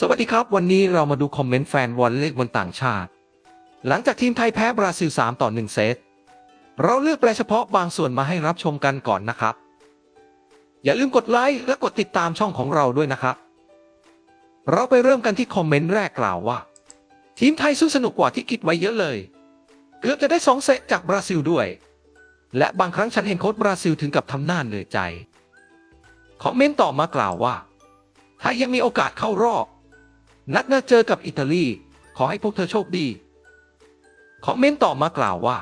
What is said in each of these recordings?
สวัสดีครับ วันนี้เรามาดูคอมเมนต์แฟนวอลเล่บนต่างชาติ หลังจากทีมไทยแพ้บราซิล 3 ต่อ 1 เซต เราเลือกแปลเฉพาะบางส่วนมาให้รับชมกันก่อนนะครับ อย่าลืมกดไลค์และกดติดตามช่องของเราด้วยนะครับ เราไปเริ่มกันที่คอมเมนต์แรกกล่าวว่า ทีมไทยสู้สนุกกว่าที่คิดไว้เยอะเลย เกือบจะได้สองเซตจากบราซิลด้วย และบางครั้งฉันเห็นโค้ชบราซิลถึงกับทำหน้าเหนื่อยใจ คอมเมนต์ต่อมากล่าวว่า ถ้ายังมีโอกาสเข้ารอบ นัดน้าเจอกับอิตาลี ขอให้พวกเธอโชคดีคอมเมนต์ต่อมากล่าวว่า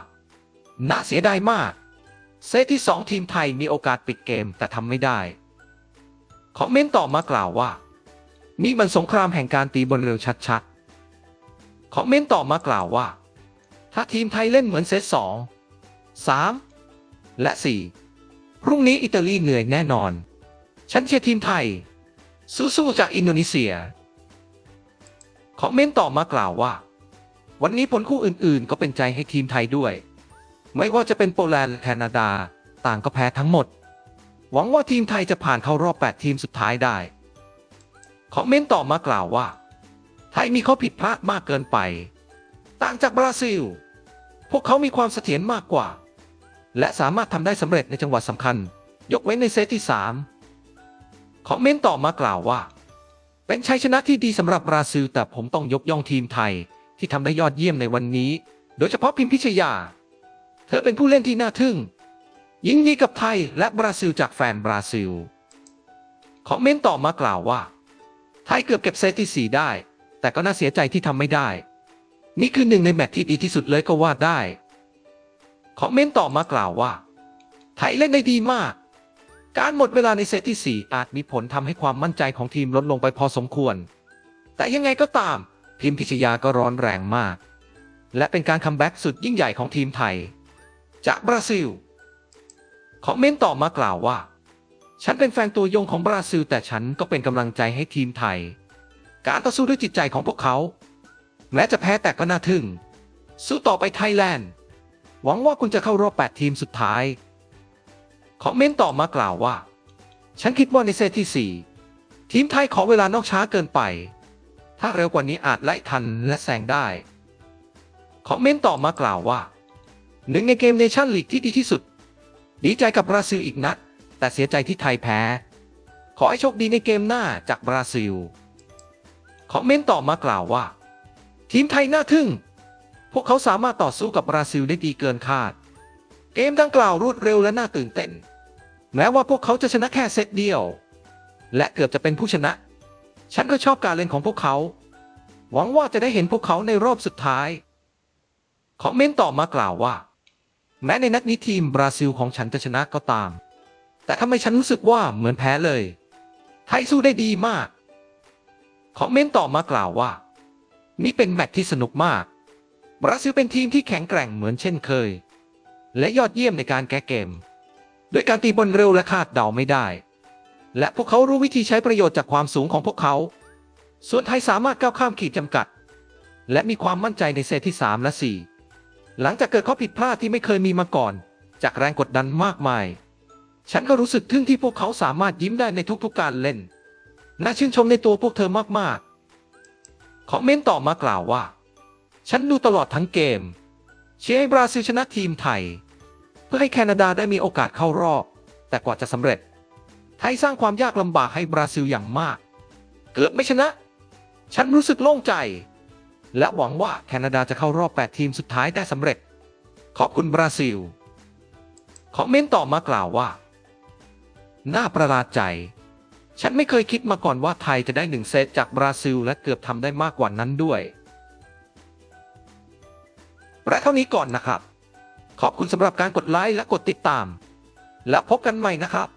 น่าเสียดายมาก เซตที่สองทีมไทยมีโอกาสปิดเกมแต่ทำไม่ได้คอมเมนต์ต่อมากล่าวว่า นี่มันสงครามแห่งการตีบอลเร็วชัดๆคอมเมนต์ต่อมากล่าวว่า ถ้าทีมไทยเล่นเหมือนเซตสองสามและสี่พรุ่งนี้อิตาลีเหนื่อยแน่นอน ฉันเชียร์ทีมไทยสู้ๆจากอินโดนีเซีย คอมเมนต์ต่อมากล่าวว่า วันนี้ผลคู่อื่นๆ ก็เป็นใจให้ทีมไทยด้วย ไม่ว่าจะเป็นโปแลนด์แคนาดา ต่างก็แพ้ทั้งหมด หวังว่าทีมไทยจะผ่านเข้ารอบ 8 ทีมสุดท้ายได้คอมเมนต์ต่อมากล่าวว่า ไทยมีข้อผิดพลาดมากเกินไป ต่างจากบราซิล พวกเขามีความเสถียรมากกว่า และสามารถทำได้สำเร็จในจังหวะสำคัญ ยกเว้นในเซตที่ 3 คอมเมนต์ต่อมากล่าวว่า เป็นชัยชนะที่ดีสำหรับบราซิลแต่ผมต้องยกย่องทีมไทย ที่ทำได้ยอดเยี่ยมในวันนี้ โดยเฉพาะพิมพิชยา เธอเป็นผู้เล่นที่น่าทึ่ง ยิงดีกับไทยและบราซิลจากแฟนบราซิล คอมเมนต์ต่อมากล่าวว่า ไทยเกือบเก็บเซตที่ 4 ได้ แต่ก็น่าเสียใจที่ทำไม่ได้ นี่คือหนึ่งในแมตช์ที่ดีที่สุดเลยก็ว่าได้ คอมเมนต์ต่อมากล่าวว่า ไทยเล่นได้ดีมาก การหมดเวลาในเซตที่ 4 อาจมีผลทำให้ความมั่นใจของทีมลดลงไปพอสมควร แต่ยังไงก็ตามพิมพิชยาก็ร้อนแรงมาก และเป็นการคัมแบ็กสุดยิ่งใหญ่ของทีมไทย จากบราซิล คอมเมนต์ต่อมากล่าวว่า ฉันเป็นแฟนตัวยงของบราซิล แต่ฉันก็เป็นกำลังใจให้ทีมไทย การต่อสู้ด้วยจิตใจของพวกเขาแม้จะแพ้แต่ก็น่าทึ่ง สู้ต่อไปไทยแลนด์ หวังว่าคุณจะเข้ารอบ 8 ทีมสุดท้าย คอมเมนต์ต่อมากล่าวว่า ฉันคิดว่าในเซตที่ 4 ทีมไทยขอเวลานอกช้าเกินไป ถ้าเร็วกว่านี้อาจไล่ทันและแซงได้คอมเมนต์ต่อมากล่าวว่า หนึ่งในเกมเนชั่นลีกที่ดีที่สุด ดีใจกับบราซิลอีกนัด แต่เสียใจที่ไทยแพ้ ขอให้โชคดีในเกมหน้าจากบราซิลคอมเมนต์ต่อมากล่าวว่า ทีมไทยน่าทึ่ง พวกเขาสามารถต่อสู้กับบราซิลได้ดีเกินคาด เกมดังกล่าวรวดเร็วและน่าตื่นเต้น แม้ว่าพวกเขาจะชนะแค่เซตเดียว และเกือบจะเป็นผู้ชนะ ฉันก็ชอบการเล่นของพวกเขา หวังว่าจะได้เห็นพวกเขาในรอบสุดท้ายคอมเมนต์ต่อมากล่าวว่า แม้ในนัดนี้ทีมบราซิลของฉันจะชนะก็ตาม แต่ทำไมฉันรู้สึกว่าเหมือนแพ้เลย ไทยสู้ได้ดีมากคอมเมนต์ต่อมากล่าวว่า นี่เป็นแมตช์ที่สนุกมาก บราซิลเป็นทีมที่แข็งแกร่งเหมือนเช่นเคย และยอดเยี่ยมในการแก้เกม โดยการตีบอลเร็วและคาดเดาไม่ได้ และพวกเขารู้วิธีใช้ประโยชน์จากความสูงของพวกเขา ส่วนไทยสามารถก้าวข้ามขีดจำกัด และมีความมั่นใจในเซตที่ 3 และ 4 หลังจากเกิดข้อผิดพลาดที่ไม่เคยมีมาก่อน จากแรงกดดันมากมาย ฉันก็รู้สึกทึ่งที่พวกเขาสามารถยิ้มได้ในทุกๆการเล่น น่าชื่นชมในตัวพวกเธอมากๆคอมเมนต์ต่อมากล่าวว่า ฉันดูตลอดทั้งเกม เชียร์ให้บราซิลชนะทีมไทย เพื่อให้แคนาดาได้มีโอกาสเข้ารอบ แต่กว่าจะสำเร็จ ไทยสร้างความยากลำบากให้บราซิลอย่างมาก เกือบไม่ชนะ ฉันรู้สึกโล่งใจ และหวังว่าแคนาดาจะเข้ารอบ 8 ทีมสุดท้ายได้สำเร็จ ขอบคุณบราซิลคอมเมนต์ต่อมากล่าวว่า น่าประหลาดใจ ฉันไม่เคยคิดมาก่อนว่าไทยจะได้หนึ่งเซตจากบราซิลและเกือบทำได้มากกว่านั้นด้วย และเท่านี้ก่อนนะครับ ขอบคุณสำหรับการกดไลค์และกดติดตาม และพบกันใหม่นะครับ